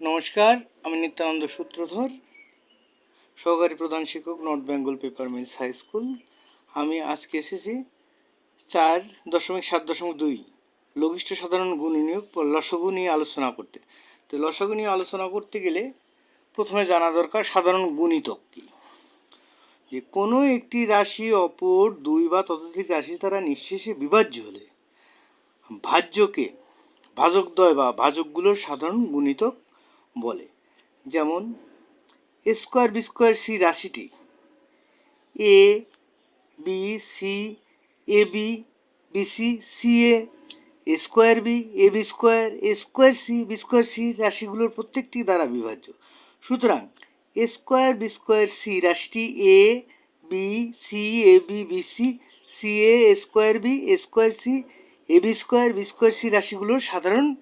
নমস্কার, আমি নিত্যানন্দ সূত্রধর, সহকারী প্রধান শিক্ষক North Bengal paper mills high school আমি আজকে এসেছি চার দশমিক সাত দশমিক দুই লঘিষ্ঠ সাধারণ গুণ নিয়োগ লসগু নিয়ে আলোচনা করতে। তো লসগু নিয়ে আলোচনা করতে গেলে প্রথমে জানা দরকার সাধারণ গুণিতক কী? যে কোনো একটি রাশি অপর দুই বা ততোধিক রাশি দ্বারা নিঃশেষে বিভাজ্য হলে ভাজ্যকে ভাজকদ্বয় বা ভাজকগুলোর সাধারণ গুণিতক বলে। যেমন, স্কোয়ার বি স্কোয়ার সি রাশিটি, A, B, C, A, B B, C C, A, square B, A, B square, A square C, B square C রাশিগুলোর প্রত্যেকটি দ্বারা বিভাজ্য। সুতরাং, স্কোয়ার বি স্কোয়ার সি রাশিটি A, B, C, A, B B, C C, A, square B square C, A B square B square C রাশিগুলোর সাধারণ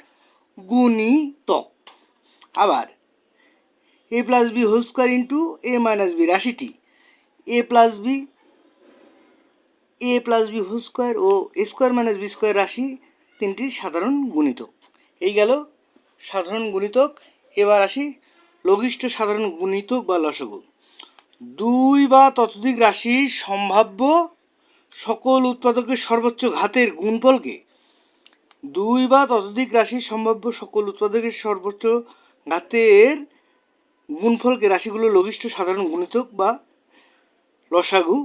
গুণিতক। আবার, A plus B whole square into A minus B রাশিটি A plus B A plus B whole square O A square minus B square রাশি তিনটি সাধারণ গুণিতক। এই গেল সাধারণ গুণিতক, এবার আসি লঘিষ্ঠ সাধারণ গুণিতক বা লসগু। দুই বা ততোধিক রাশির সম্ভাব্য সকল উৎপাদকের সর্বোচ্চ ঘাতের গুণফলকে, দুই বা ততোধিক রাশির সম্ভাব্য সকল উৎপাদকের সর্বোচ্চ ঘাতের গুণফলকে রাশিগুলো লঘিষ্ঠ সাধারণ গুণিতক বা লসাগু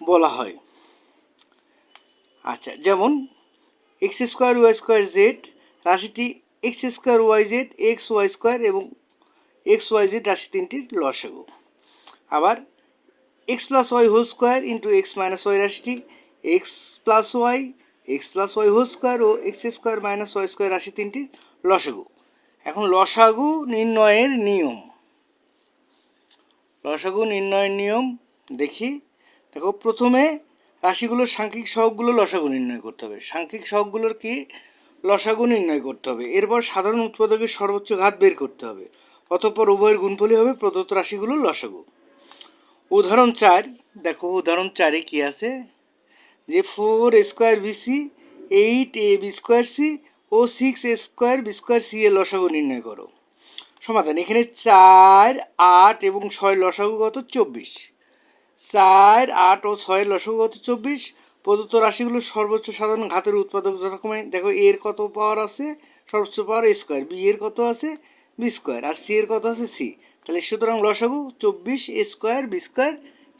বলা হয়। আচ্ছা যেমন X square Y square Z রাশিটি X square Y Z, X Y square এবং এক্স ওয়াই জেড রাশি তিনটির লসাগু। আবার X plus Y whole square into X minus Y রাশিটি X plus Y, X plus Y whole square ও X square minus Y square রাশি তিনটির লসাগু। এখন লসাগু নির্ণয়ের নিয়ম। লসাগু নির্ণয়ের নিয়ম দেখি। দেখো, প্রথমে রাশিগুলোর সাংখ্যিক সহগগুলো লসাগু নির্ণয় করতে হবে। সাংখ্যিক সহগগুলোর কি? লসাগু নির্ণয় করতে হবে। এরপর সাধারণ উৎপাদকের সর্বোচ্চ ঘাত বের করতে হবে। অতঃপর উভয়ের গুণফলই হবে প্রদত্ত রাশিগুলোর লসাগু। উদাহরণ চার, দেখো উদাহরণ চারে কি আছে? যে four square BC eight A B square C O six A square B square C এর লসাগু নির্ণয় করো। সমাধান, এখানে চার, আট এবং ছয় লসাগু কত? চব্বিশ। চার, আট ও ছয়ের লসাগু কত? চব্বিশ। প্রদত্ত রাশিগুলোর সর্বোচ্চ সাধারণ ঘাতের উৎপাদক যথাক্রমে, দেখো এর কত পাওয়ার আছে? সর্বোচ্চ পাওয়ার স্কোয়ার বি এর কত আছে? বি স্কোয়ার আর সি এর কত আছে? সি তাহলে সুতরাং লসাগু চব্বিশ স্কোয়ার বি স্কোয়ার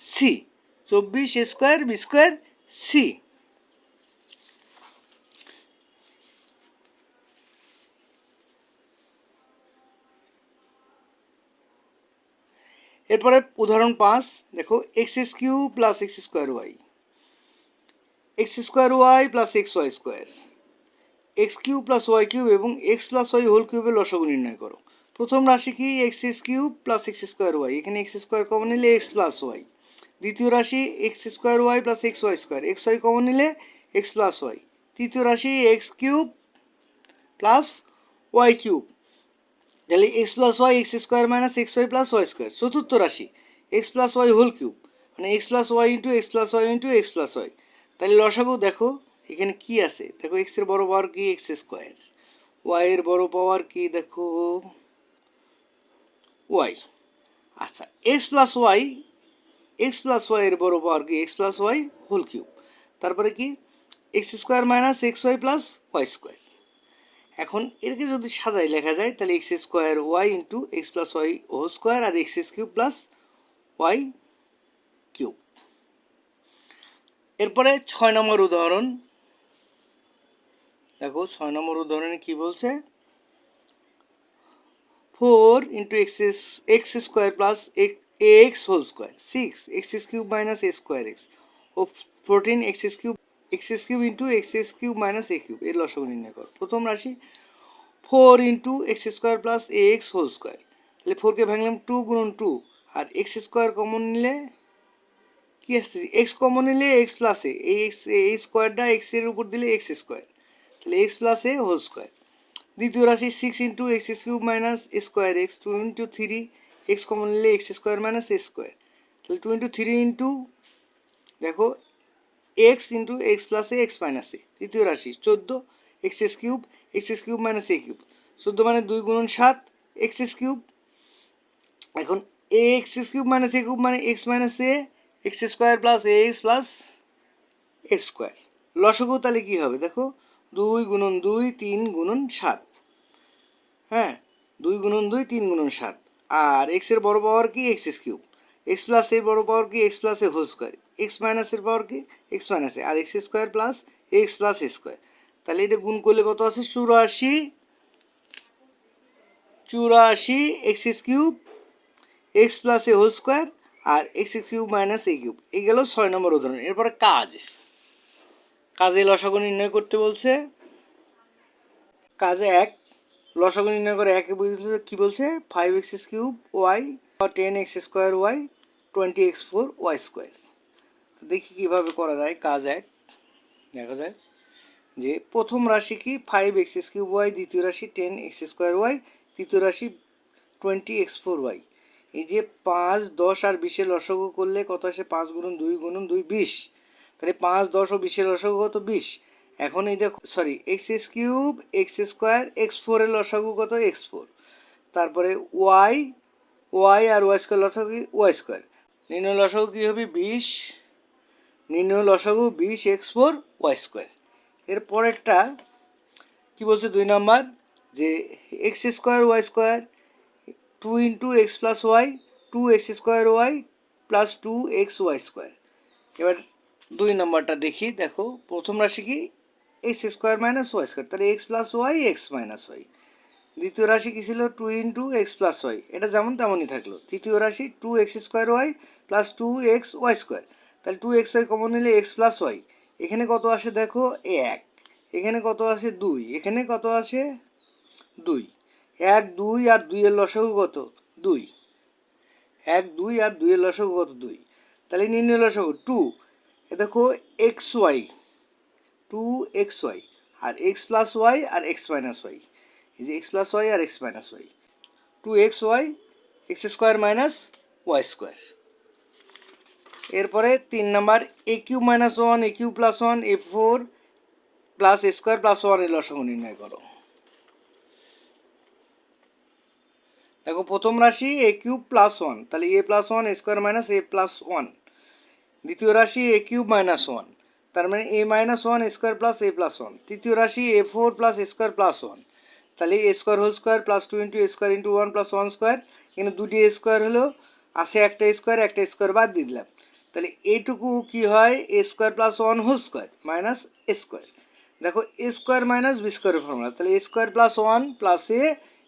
সি চব্বিশ স্কোয়ার বি স্কোয়ার সি এরপরে উদাহরণ পাঁচ, দেখো X S Q plus X square Y X square Y plus X Y square X Q plus Y cube এবং এক্স প্লাস ওয়াই হোল কিউবের লসাগু নির্ণয় করো। প্রথম রাশি কি? X S cube plus X square Y এখানে এক্স স্কোয়ার কমন নিলে এক্স প্লাস ওয়াই দ্বিতীয় রাশি X square Y plus X Y square X Y common নিলে এক্স প্লাস ওয়াই তৃতীয় রাশি X cube plus Y cube তাহলে X plus Y X square minus X Y plus Y square চতুর্থ রাশি X plus Y whole cube মানে X plus Y into X plus Y into X plus Y তাহলে লসাগু দেখো, এখানে কি আছে? দেখো এক্সের বড় পাওয়ার কি? এক্স স্কোয়ার ওয়াই এর বড় পাওয়ার কি? দেখো ওয়াই আচ্ছা X plus Y X plus Y এর বড় পাওয়ার কি? X plus Y whole cube তারপরে কি? X square minus X Y plus Y square এখন এটাকে যদি সাজাই লেখা যায়, তাহলে X square Y into X plus Y whole square আর X cube plus Y cube এরপরে ছয় নম্বর উদাহরণ। দেখো, ছয় নম্বর উদাহরণে কি বলছে? Four into X X square plus X whole square six X cube minus A square X O fourteen X cube X cube into X cube minus A cube, এর লসগু নির্ণয় করো। প্রথম রাশি, four into X square plus A X whole square. তাহলে ফোরকে ভাঙলাম two গুণন টু, আর এক্স স্কোয়ার কমন নিলে কি আসছে? এক্স কমন নিলে এক্স প্লাস এ, এই এক্স, এই স্কোয়ারটা এক্সের উপর দিলে এক্স স্কোয়ার। তাহলে X plus A whole square. দ্বিতীয় রাশি, six into X cube minus square, X two into three, X common নিলে X square minus A square. তাহলে টু ইন্টু থ্রি ইন্টু, দেখো X into X plus A X minus A তৃতীয় রাশি, চোদ্দ X S cube X S cube minus A cube চোদ্দ মানে দুই গুণন সাত এক্স এস কিউব এখন A X S cube minus A cube মানে X minus A X square plus A X plus X square লসগু তাহলে কী হবে? দেখো, দুই গুণন দুই, তিন গুণন সাত। হ্যাঁ দুই গুণন দুই, তিন গুণন সাত। আর এক্সের বড় পাওয়ার কি? X s cube x plus এর বড় পাওয়ার কি? X plus a whole square x মাইনাসের পাওয়ার কি? এক্স মাইনাস আর x square plus x plus square তাহলে এটা গুণ করলে কত আছে চুরাশি। চুরাশি x cube x plus a whole square R x cube minus a cube এই গেল ছয় নম্বর উদাহরণ। এরপরে কাজ। কাজে লসাগু নির্ণয় করতে বলছে। কাজে এক। লসাগু নির্ণয় করে একে বুঝতে কী বলছে? Five x cube y ten x square y twenty x four y square দেখি কীভাবে করা যায়, কাজ এক। দেখা যায় যে প্রথম রাশি কি ফাইভ এক্স কিউব ওয়াই দ্বিতীয় রাশি টেন এক্স স্কোয়ার ওয়াই তৃতীয় রাশি টোয়েন্টি এক্স ফোর ওয়াই এই যে পাঁচ, দশ আর বিশের লসগু করলে কত আসে? পাঁচ গুণন দুই গুণন দুই বিশ। তাহলে পাঁচ, দশ ও বিশের লসগু কত? বিশ। এখন এই দেখো sorry x s cube x square x ফোরের লসাগু কত? এক্স ফোর তারপরে ওয়াই ওয়াই আর ওয়াই স্কোয়ার লসাগু ওয়াই স্কোয়ার নির্ণয় লসাগু কী হবে? বিশ। নির্ণয় লসাগু বিশ এক্স ফোর ওয়াই স্কোয়ার। এর পরেরটা কী বলছে দুই নাম্বার? যে x square y square two into x plus y, two x square y plus two x y square. এবার দুই নম্বরটা দেখি, দেখো, প্রথম রাশি কি? X square minus y square, তাহলে x plus y, x minus y. দ্বিতীয় রাশি কী ছিল? Two into x plus y. এটা যেমন তেমনই থাকল। তৃতীয় রাশি two x square y plus two x y square. তাহলে টু এক্স ওয়াই কমন নিলে এক্স প্লাস ওয়াই এখানে কত আসে দেখো? এক। এখানে কত আসে? দুই। এখানে কত আসে? দুই। এক, দুই আর দুইয়ের লসাগু কত? দুই। এক, দুই আর দুইয়ের লসাগু কত? দুই। তাহলে নির্ণয় লসাগু টু এ দেখো x y two x y আর এক্স প্লাস ওয়াই আর এক্স মাইনাস ওয়াই এই যে এক্স প্লাস ওয়াই আর x minus y two x y x square minus y square এরপরে তিন number a cube minus one a cube plus one a four plus square plus ওয়ানের লসাগু নির্ণয় করো। দেখো, প্রথম রাশি এ কিউব প্লাস ওয়ান তাহলে a plus one square minus a plus one দ্বিতীয় রাশি এ কিউব মাইনাস ওয়ান তার মানে a minus one square plus a plus one তৃতীয় রাশি a four plus square plus one তাহলে a square whole square plus two into square into one plus one square এখানে দুটি square হলো, আসে একটা স্কোয়ার একটা স্কোয়ার বাদ দিয়ে দিলাম। তাহলে এইটুকু কি হয় a square plus one whole square minus a square দেখো এ স্কোয়ার মাইনাস বি স্কোয়ারের ফর্মুলা তাহলে a square plus one plus a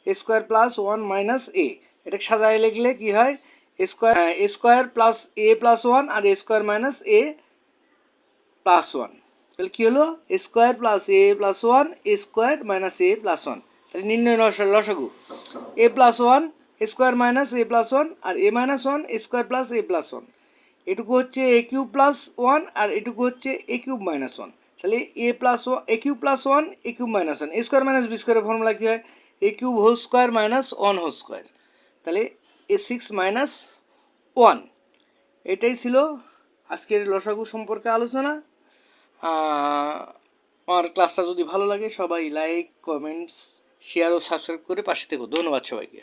square plus one minus a এটা সাজায় লিখলে কি হয় square a square plus a plus one R a square minus a plus one তাহলে কী হলো a square plus a plus one a square minus a plus one তাহলে নির্ণয় লস লসাগু a plus one square minus a plus one R a minus one square plus a plus one এটুকু হচ্ছে a cube plus one আর এটুকু হচ্ছে a cube minus one. তাহলে a plus one a cube plus one a cube minus one. A square minus b স্কোয়ারের formula কী হয়? A cube whole square minus one whole square. তাহলে a six minus one. এটাই ছিল আজকের লসাগু সম্পর্কে আলোচনা। আমার ক্লাসটা যদি ভালো লাগে, সবাই লাইক কমেন্টস শেয়ার ও সাবস্ক্রাইব করে পাশে থেকো। ধন্যবাদ সবাইকে।